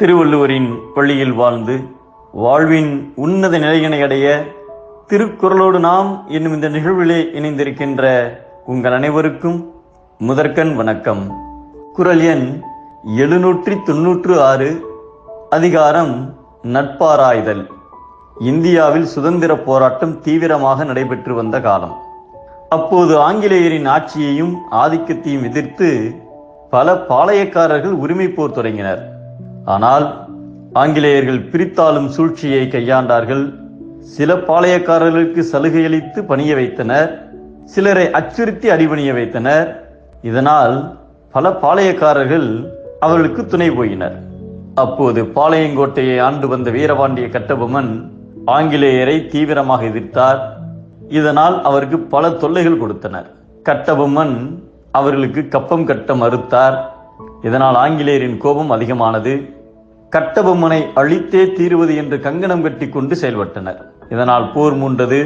திருவள்ளுவரின் பள்ளியில் வாழ்ந்து வாழ்வின் உன்னத நிலையினை அடைய திருக்குறளோடு நாம் என்னும் இந்த நிகழ்விலே இணைந்திருக்கின்ற உங்கள் அனைவருக்கும் முதற்கண் வணக்கம். குரல் எண் எழுநூற்றி தொன்னூற்று ஆறு அதிகாரம் நட்பாராய்தல். இந்தியாவில் சுதந்திர போராட்டம் தீவிரமாக நடைபெற்று வந்த காலம். அப்போது ஆங்கிலேயரின் ஆட்சியையும் ஆதிக்கத்தையும் எதிர்த்து பல பாளையக்காரர்கள் உரிமை போர் தொடங்கினர். ஆனால் ஆங்கிலேயர்கள் பிரித்தாளும் சூழ்ச்சியை கையாண்டார்கள். சில பாளையக்காரர்களுக்கு சலுகையளித்து பணிய வைத்தனர். சிலரை அச்சுறுத்தி அடிபணிய வைத்தனர். இதனால் பல பாளையக்காரர்கள் அவர்களுக்கு துணை போயினர். அப்போது பாளையங்கோட்டையை ஆண்டு வந்த வீரபாண்டிய கட்டபொம்மன் ஆங்கிலேயரை தீவிரமாக எதிர்த்தார். இதனால் அவருக்கு பல தொல்லைகள் கொடுத்தனர். கட்டபொம்மன் அவர்களுக்கு கப்பம் கட்ட மறுத்தார். இதனால் ஆங்கிலேயரின் கோபம் அதிகமானது. கட்டபொம்மனை அழித்தே தீருவது என்று கங்கணம் கட்டி கொண்டு செயல்பட்டனர். இதனால் போர் மூண்டது.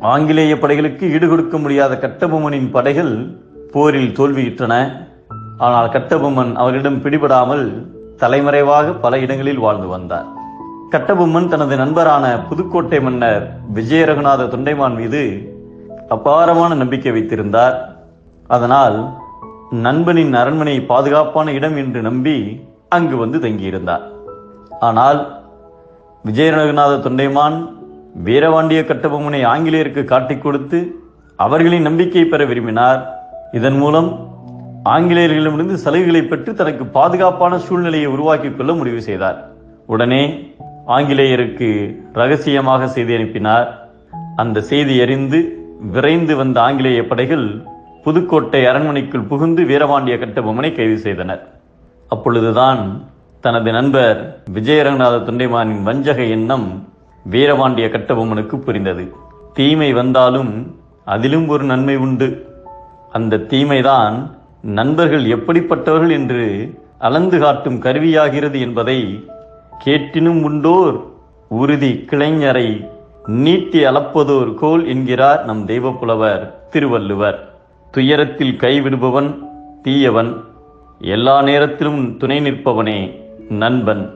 ஆங்கிலேய படைகளுக்கு ஈடுகொடுக்க முடியாத கட்டபொம்மனின் படைகள் போரில் தோல்வியுற்றன. ஆனால் கட்டபொம்மன் அவரிடம் பிடிபடாமல் தலைமறைவாக பல இடங்களில் வாழ்ந்து வந்தார். கட்டபொம்மன் தனது நண்பரான புதுக்கோட்டை மன்னர் விஜய ரகுநாத தொண்டைமான் மீது அபாரமான நம்பிக்கை வைத்திருந்தார். அதனால் நண்பனின் அரண்மனை பாதுகாப்பான இடம் என்று நம்பி அங்கு வந்து தங்கியிருந்தார். ஆனால் விஜய ரகுநாத தொண்டைமான் வீரவாண்டிய கட்டபொம்மனை ஆங்கிலேயருக்கு காட்டிக் கொடுத்து அவர்களின் நம்பிக்கை பெற விரும்பினார். இதன் மூலம் ஆங்கிலேயர்களிடமிருந்து சலுகைகளை பெற்று தனக்கு பாதுகாப்பான சூழ்நிலையை உருவாக்கிக் கொள்ள முடிவு செய்தார். உடனே ஆங்கிலேயருக்கு ரகசியமாக செய்தி அனுப்பினார். அந்த செய்தி அறிந்து விரைந்து வந்த ஆங்கிலேய படைகள் புதுக்கோட்டை அரண்மனைக்குள் புகுந்து வீரபாண்டிய கட்டபொம்மனை கைது செய்தனர். அப்பொழுதுதான் தனது நண்பர் விஜயரங்கநாத தொண்டைமானின் வஞ்சக எண்ணம் வீரபாண்டிய கட்டபொம்மனுக்கு புரிந்தது. தீமை வந்தாலும் அதிலும் ஒரு நன்மை உண்டு. அந்த தீமைதான் நண்பர்கள் எப்படிப்பட்டவர்கள் என்று அளந்து காட்டும் கருவியாகிறது என்பதை கேட்டினும் உண்டோர் உறுதி கிளைஞரை நீட்டி அளப்பதோர் கோல் என்கிறார் நம் தெய்வப்புலவர் திருவள்ளுவர். துயரத்தில் கைவிடுபவன் தீயவன். எல்லா நேரத்திலும் துணை நிற்பவனே நண்பன்.